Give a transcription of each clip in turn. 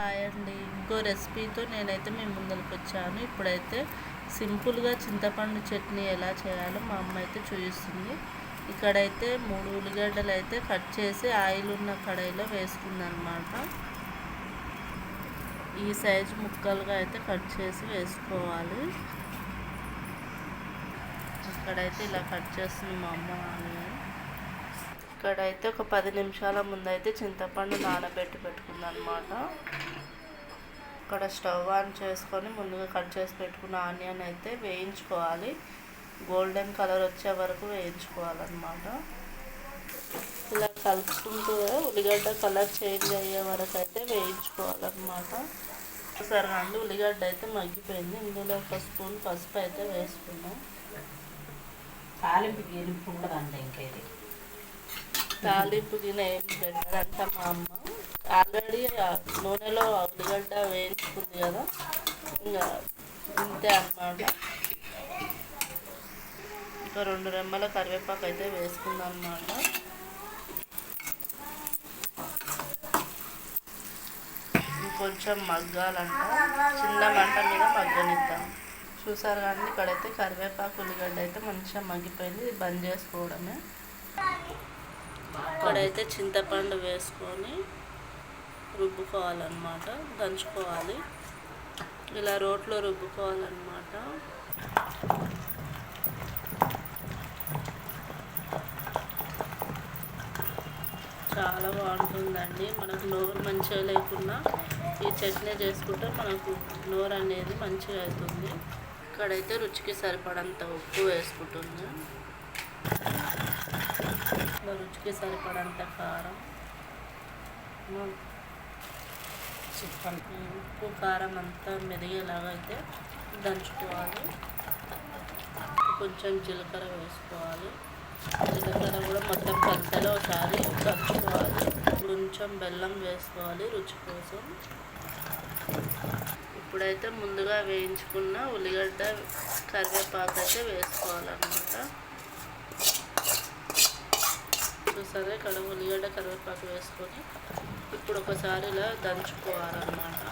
Hi అండి ఇంకో రెసిపీతో నేనైతే మీ ముందరికి వచ్చాను. ఇప్పుడైతే సింపుల్గా చింతపండు చట్నీ ఎలా చేయాలో మా అమ్మ అయితే చూపిస్తుంది. ఇక్కడైతే మూడు ఉల్లిగడ్డలు అయితే కట్ చేసి ఆయిల్ ఉన్న కడాయిలో వేసుకుందనమాట. ఈ సైజు ముక్కలుగా అయితే కట్ చేసి వేసుకోవాలి. ఇక్కడైతే ఇలా కట్ చేస్తుంది మా అమ్మ ఆనియన్. ఇక్కడైతే ఒక పది నిమిషాల ముందైతే చింతపండు నానబెట్టి పెట్టుకుందనమాట. ఇక్కడ స్టవ్ ఆన్ చేసుకొని ముందుగా కట్ చేసి పెట్టుకున్న ఆనియన్ అయితే వేయించుకోవాలి. గోల్డెన్ కలర్ వచ్చే వరకు వేయించుకోవాలన్నమాట. ఇలా కలుపుకుంటూ ఉల్లిగడ్డ కలర్ చేంజ్ అయ్యే వరకు అయితే వేయించుకోవాలన్నమాట. సరే అండి ఉల్లిగడ్డ అయితే మగ్గిపోయింది. ఇందులో ఒక స్పూన్ పసుపు అయితే వేసుకున్నాం తాలింపు గెలుపు ఉండదండి ఇంకా ఇది తాలింపు గిన్నె ఏం పెట్టారంట మా అమ్మ. ఆల్రెడీ నూనెలో ఉల్లిగడ్డ వేయించుకుంది కదా. ఇంకా ఇంతే అనమాట ఇంకా రెండు రెమ్మల కరివేపాకు అయితే వేసుకుందాం అన్నమాట. ఇంకొంచెం మగ్గాలంట. చిన్న మంట మీద మగ్గనిద్దాం. చూసారు కానీ ఇక్కడైతే కరివేపాకు ఉల్లిగడ్డ అయితే మంచిగా మగ్గిపోయింది. బంద్ చేసుకోవడమే. ఇక్కడైతే చింతపండు వేసుకొని రుబ్బుకోవాలన్నమాట దంచుకోవాలి. ఇలా రోట్లో రుబ్బుకోవాలన్నమాట. చాలా బాగుంటుందండి. మనకు నోరు మంచిగా లేకున్నా ఈ చట్నీ చేసుకుంటే మనకు నోరు అనేది మంచిగా అవుతుంది. ఇక్కడైతే రుచికి సరిపడంత ఉప్పు వేసుకుంటుంది ఇలా రుచికి సరిపడంత కారం. చిప్పన్ ఉప్పు కారం అంతా మెదిగేలాగా అయితే దంచుకోవాలి. కొంచెం జీలకర్ర వేసుకోవాలి. జీలకర్ర కూడా మొత్తం కలిసేలా ఒకసారి దంచుకోవాలి. కొంచెం బెల్లం వేసుకోవాలి రుచి కోసం. ఇప్పుడైతే ముందుగా వేయించుకున్న ఉల్లిగడ్డ కరివేపాకు అయితే వేసుకోవాలన్నమాట. చూసారా ఇక్కడ ఉల్లిగడ్డ కరివేపాకు వేసుకొని ఇప్పుడు ఒకసారి ఇలా దంచుకోవాలన్నమాట.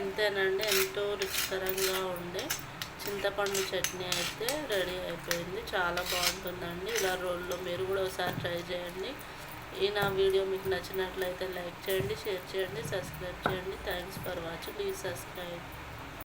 ఇంతేనండి ఎంతో రుచికరంగా ఉండే చింతపండు చట్నీ అయితే రెడీ అయిపోయింది. చాలా బాగుంటుందండి. ఇలా రోల్లో మీరు కూడా ఒకసారి ట్రై చేయండి. ఈ నా వీడియో మీకు నచ్చినట్లయితే లైక్ చేయండి షేర్ చేయండి సబ్స్క్రైబ్ చేయండి. Thanks for watching please subscribe